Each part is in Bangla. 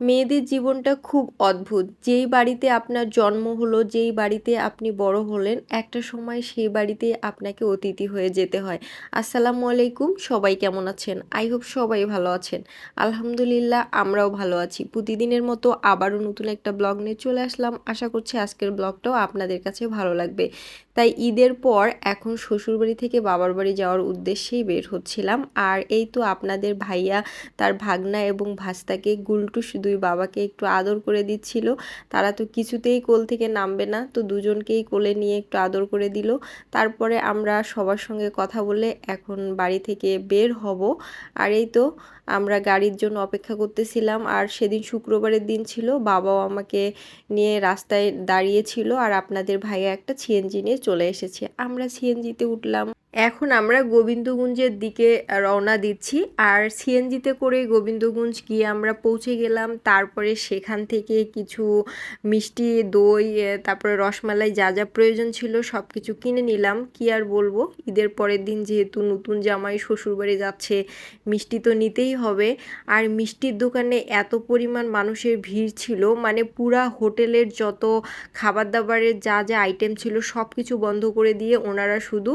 মেয়েদের জীবনটা খুব অদ্ভুত। যেই বাড়িতে আপনার জন্ম হলো, যেই বাড়িতে আপনি বড় হলেন, একটা সময় সেই বাড়িতে আপনাকে অতিথি হয়ে যেতে হয়। আসসালামু আলাইকুম, সবাই কেমন আছেন? আই হোপ সবাই ভালো আছেন। আলহামদুলিল্লাহ, আমরাও ভালো আছি। প্রতিদিনের মতো আবারও নতুন একটা ব্লগ নিয়ে চলে আসলাম। আশা করছি আজকের ব্লগটাও আপনাদের কাছে ভালো লাগবে। তাই ঈদের পর এখন শ্বশুরবাড়ি থেকে বাবার বাড়ি যাওয়ার উদ্দেশ্যেই বের হচ্ছিলাম। আর এই তো আপনাদের ভাইয়া, তার ভাগনা এবং ভাস্তাকে গুলটু দুই বাবাকে একটু আদর করে দিচ্ছিল। তারা তো কিছুতেই কোল থেকে নামবে না, তো দুজনকেই কোলে নিয়ে একটু আদর করে দিল। তারপরে আমরা সবার সঙ্গে কথা বলে এখন বাড়ি থেকে বের হব। আর এই তো আমরা গাড়ির জন্য অপেক্ষা করতেছিলাম। আর সেদিন শুক্রবারের দিন ছিল, বাবাও আমাকে নিয়ে রাস্তায় দাঁড়িয়েছিল আর আপনাদের ভাইয়া একটা সিএনজি নিয়ে চলে এসেছে। আমরা সিএনজিতে উঠলাম। এখন আমরা গোবিন্দগঞ্জের দিকে রওনা দিচ্ছি আর সিএনজিতে করে গোবিন্দগঞ্জ গিয়ে আমরা পৌঁছে গেলাম। তারপরে সেখান থেকে কিছু মিষ্টি, দই তারপরে রসমালাই যা যা প্রয়োজন ছিল সব কিছু কিনে নিলাম। কি আর বলব? ঈদের পরের দিন যেহেতু নতুন জামাই শ্বশুরবাড়ি যাচ্ছে, মিষ্টি তো নিতেই হবে। আর মিষ্টির দোকানে এত পরিমাণ মানুষের ভিড় ছিল মানে পুরা হোটেলের যত খাবার দাবারের যা যা আইটেম ছিল সব কিছু বন্ধ করে দিয়ে ওনারা শুধু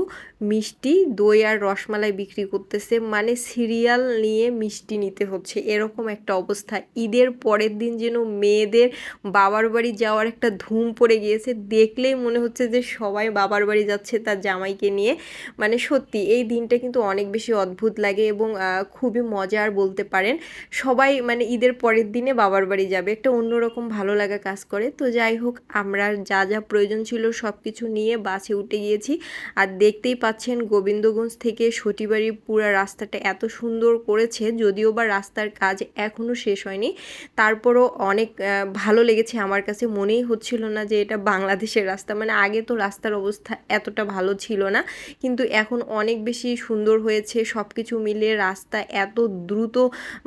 মিষ্টি মিষ্টি, দই আর রসমালাই বিক্রি করতেছে। মানে সিরিয়াল নিয়ে মিষ্টি নিতে হচ্ছে। এরকম একটা অবস্থা। ঈদের পরের দিন যেন মেয়েদের বাবার বাড়ি যাওয়ার একটা ধুম পড়ে গিয়েছে। দেখলেই মনে হচ্ছে যে সবাই বাবার বাড়ি যাচ্ছে তার জামাইকে নিয়ে। মানে সত্যি, এই দিনটা কিন্তু অনেক বেশি অদ্ভুত লাগে এবং খুবই মজার বলতে পারেন, সবাই মানে ঈদের পরের দিনে বাবার বাড়ি যাবে। একটা অন্যরকম ভালো লাগা কাজ করে। তো যাই হোক, আমরা যা যা প্রয়োজন ছিল সব কিছু নিয়ে বাসে উঠে গিয়েছি। আর দেখতেই পাচ্ছেন গোবিন্দগঞ্জ থেকে সটিবাড়ির পুরা রাস্তাটা এত সুন্দর করেছে, যদিও বা রাস্তার কাজ এখনও শেষ হয়নি। তারপরও অনেক ভালো লেগেছে আমার কাছে। মনেই হচ্ছিল না যে এটা বাংলাদেশের রাস্তা। মানে আগে তো রাস্তার অবস্থা এতটা ভালো ছিল না, কিন্তু এখন অনেক বেশি সুন্দর হয়েছে। সব কিছু মিলে রাস্তা এত দ্রুত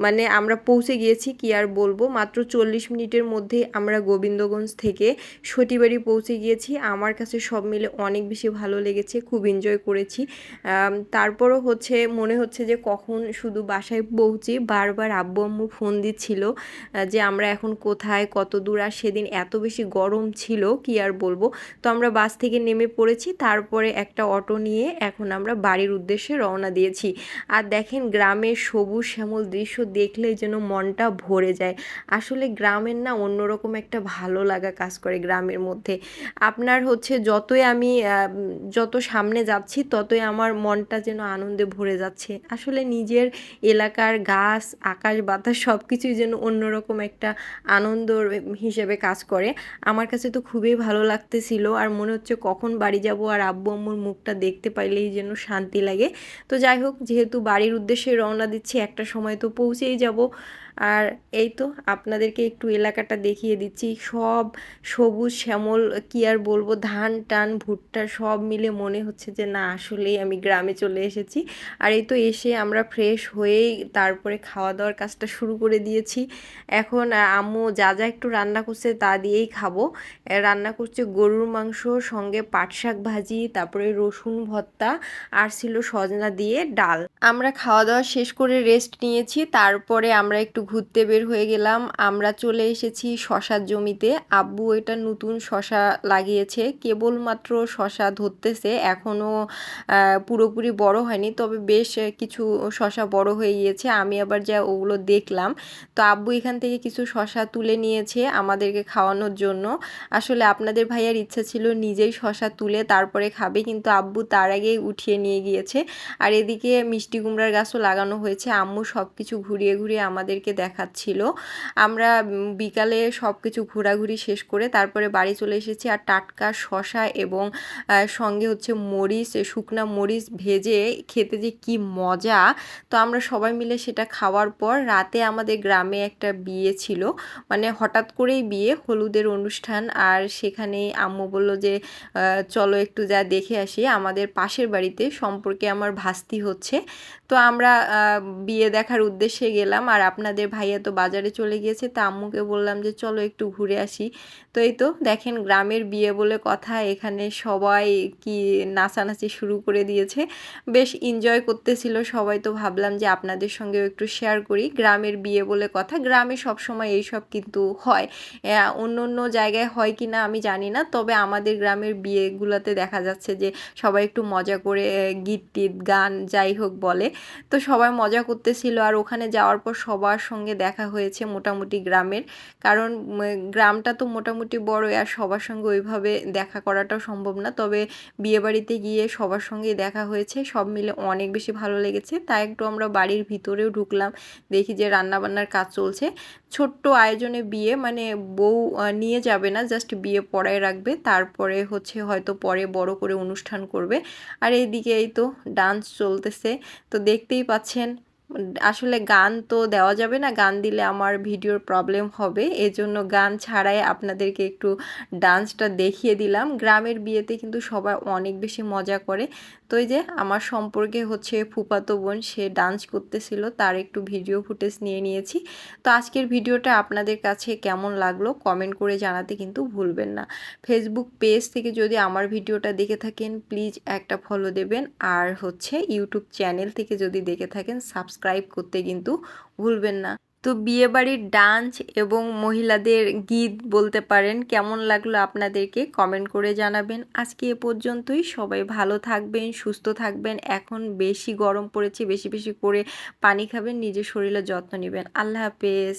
মানে আমরা পৌঁছে গিয়েছি, কি আর বলব? মাত্র চল্লিশ মিনিটের মধ্যে আমরা গোবিন্দগঞ্জ থেকে সটিবাড়ি পৌঁছে গিয়েছি। আমার কাছে সব মিলে অনেক বেশি ভালো লেগেছে, খুব এনজয় করেছি। তারপরও হচ্ছে, মনে হচ্ছে যে কখন শুধু বাসায় পৌঁছি, বারবার আব্বু আম্মু ফোন দিচ্ছিল যে আমরা এখন কোথায়, কত দূর, আর সেদিন এত বেশি গরম ছিল, কি আর বলব। তো আমরা বাস থেকে নেমে পড়েছি, তারপরে একটা অটো নিয়ে এখন আমরা বাড়ির উদ্দেশ্যে রওনা দিয়েছি। আর দেখেন, গ্রামের সবুজ শ্যামল দৃশ্য দেখলে যেন মনটা ভরে যায়। আসলে গ্রামের না অন্যরকম একটা ভালো লাগা কাজ করে গ্রামের মধ্যে। আপনার হচ্ছে, যতই আমি যত সামনে যাচ্ছি ততই আমার মনটা যেন আনন্দে ভরে যাচ্ছে, আসলে নিজের এলাকার গাছ, আকাশ, বাতাস সব কিছুই যেন অন্যরকম একটা আনন্দ হিসেবে কাজ করে। আমার কাছে তো খুবই ভালো লাগতেছিল আর মনে হচ্ছে কখন বাড়ি যাব আর আব্বু আম্মুর মুখটা দেখতে পাইলেই যেন শান্তি লাগে। তো যাই হোক, যেহেতু বাড়ির উদ্দেশ্যে রওনা দিচ্ছি, একটা সময় তো পৌঁছেই যাব। আর এই তো আপনাদেরকে একটু এলাকাটা দেখিয়ে দিচ্ছি। সব সবুজ শ্যামল, কি আর বলব, ধান টান, ভুট্টা সব মিলে মনে হচ্ছে যে না, আসলেই আমি গ্রামে চলে এসেছি। আর এই তো এসে আমরা ফ্রেশ হয়েই তারপরে খাওয়া দাওয়ার কাজটা শুরু করে দিয়েছি। এখন আম্মু যা যা একটু রান্না করছে তা দিয়েই খাব। রান্না করছে গরুর মাংস, সঙ্গে পাট শাক ভাজি, তারপরে রসুন ভর্তা, আর ছিল সজনা দিয়ে ডাল। আমরা খাওয়া দাওয়া শেষ করে রেস্ট নিয়েছি। তারপরে আমরা একটু ঘুরতে বের হয়ে গেলাম। আমরা চলে এসেছি শশার জমিতে। আব্বু এটা নতুন শশা লাগিয়েছে। কেবলমাত্র শশা ধরতেছে। এখনও পুরোপুরি বড় হয়নি। তবে বেশ কিছু শশা বড় হয়ে গিয়েছে। আমি আবার যা ওগুলো দেখলাম। তো আব্বু এখান থেকে কিছু শশা তুলে নিয়েছে আমাদেরকে খাওয়ানোর জন্য। আসলে আপনাদের ভাইয়ার ইচ্ছা ছিল নিজেই শশা তুলে তারপরে খাবে। কিন্তু আব্বু তার আগেই উঠিয়ে নিয়ে গিয়েছে। আর এদিকে মিষ্টি কুমড়ার গাছও লাগানো হয়েছে। আম্মু সব কিছু ঘুরিয়ে ঘুরিয়ে আমাদেরকে দেখাচ্ছিল। আমরা বিকালে সব কিছু ঘোরাঘুরি শেষ করে তারপরে বাড়ি চলে এসেছি আর টাটকা শশা এবং সঙ্গে হচ্ছে মরিচ শুকনা মরিচ ভেজে খেতে যে কি মজা। তো আমরা সবাই মিলে সেটা খাওয়ার পর রাতে আমাদের গ্রামে একটা বিয়ে ছিল। মানে হঠাৎ করেই বিয়ে, হলুদের অনুষ্ঠান। আর সেখানে আম্মু বলল যে চলো একটু যা দেখে আসি। আমাদের পাশের বাড়িতে সম্পর্কে আমার ভাস্তি হচ্ছে। তো আমরা বিয়ে দেখার উদ্দেশ্যে গেলাম। আর আপনাদের আমাদের ভাইয়া তো বাজারে চলে গিয়েছে, তা আম্মুকে বললাম যে, চলো একটু ঘুরে আসি। তো এই তো দেখেন গ্রামের বিয়ে বলে কথা, এখানে সবাই কি নাচানাচি শুরু করে দিয়েছে। বেশ এনজয় করতেছিল সবাই, তো ভাবলাম যে আপনাদের সঙ্গেও একটু শেয়ার করি। গ্রামের বিয়ে বলে কথা, গ্রামে সবসময় এইসব কিন্তু হয়। অন্য অন্য জায়গায় হয় কি না আমি জানি না, তবে আমাদের গ্রামের বিয়েগুলোতে দেখা যাচ্ছে যে, সবাই একটু মজা করে গীত টিত গান যাই হোক বলে। তো সবাই মজা করতেছিল আর ওখানে যাওয়ার পর সবার সঙ্গে দেখা হয়েছে মোটামুটি গ্রামের। কারণ গ্রামটা তো মোটামুটি বড় আর সবার সঙ্গে ওইভাবে দেখা করাটাও সম্ভব না। তবে বিয়েবাড়িতে গিয়ে সবার সঙ্গেই দেখা হয়েছে, সব মিলে অনেক বেশি ভালো লেগেছে। তাই একটু আমরা বাড়ির ভিতরেও ঢুকলাম, দেখি যে রান্নাবান্নার কাজ চলছে। ছোট্ট আয়োজনে বিয়ে মানে বউ নিয়ে যাবে না, জাস্ট বিয়ে পড়ায় রাখবে। তারপরে হচ্ছে হয়তো পরে বড় করে অনুষ্ঠান করবে। আর এইদিকে এই তো, ডান্স চলতেছে। তো দেখতেই পাচ্ছেন আসলে গান তো দেওয়া যাবে না। গান দিলে আমার ভিডিওর প্রবলেম হবে। এজন্য গান ছাড়াই আপনাদেরকে একটু ডান্সটা দেখিয়ে দিলাম। গ্রামের বিয়েতে কিন্তু সবাই অনেক বেশি মজা করে। তো এই যে আমার সম্পর্কে হচ্ছে ফুপাতো বোন, সে ডান্স করতেছিল, তার একটু ভিডিও ফুটেজ নিয়ে নিয়েছি। তো আজকের ভিডিওটা আপনাদের কাছে কেমন লাগল কমেন্ট করে জানাতে কিন্তু ভুলবেন না। ফেসবুক পেজ থেকে যদি আমার ভিডিওটা দেখে থাকেন প্লিজ একটা ফলো দেবেন। আর হচ্ছে ইউটিউব চ্যানেল থেকে যদি দেখে থাকেন সাবস্ক্রাইব করতে কিন্তু ভুলবেন না। তো বিয়েবাড়ির ডান্স এবং মহিলাদের গীত বলতে পারেন, কেমন লাগল আপনাদেরকে কমেন্ট করে জানাবেন। আজকে এ পর্যন্তই, সবাই ভালো থাকবেন, সুস্থ থাকবেন। এখন বেশি গরম পড়েছে, বেশি বেশি করে পানি খাবেন, নিজের শরীরের যত্ন নেবেন। আল্লাহ হাফেজ।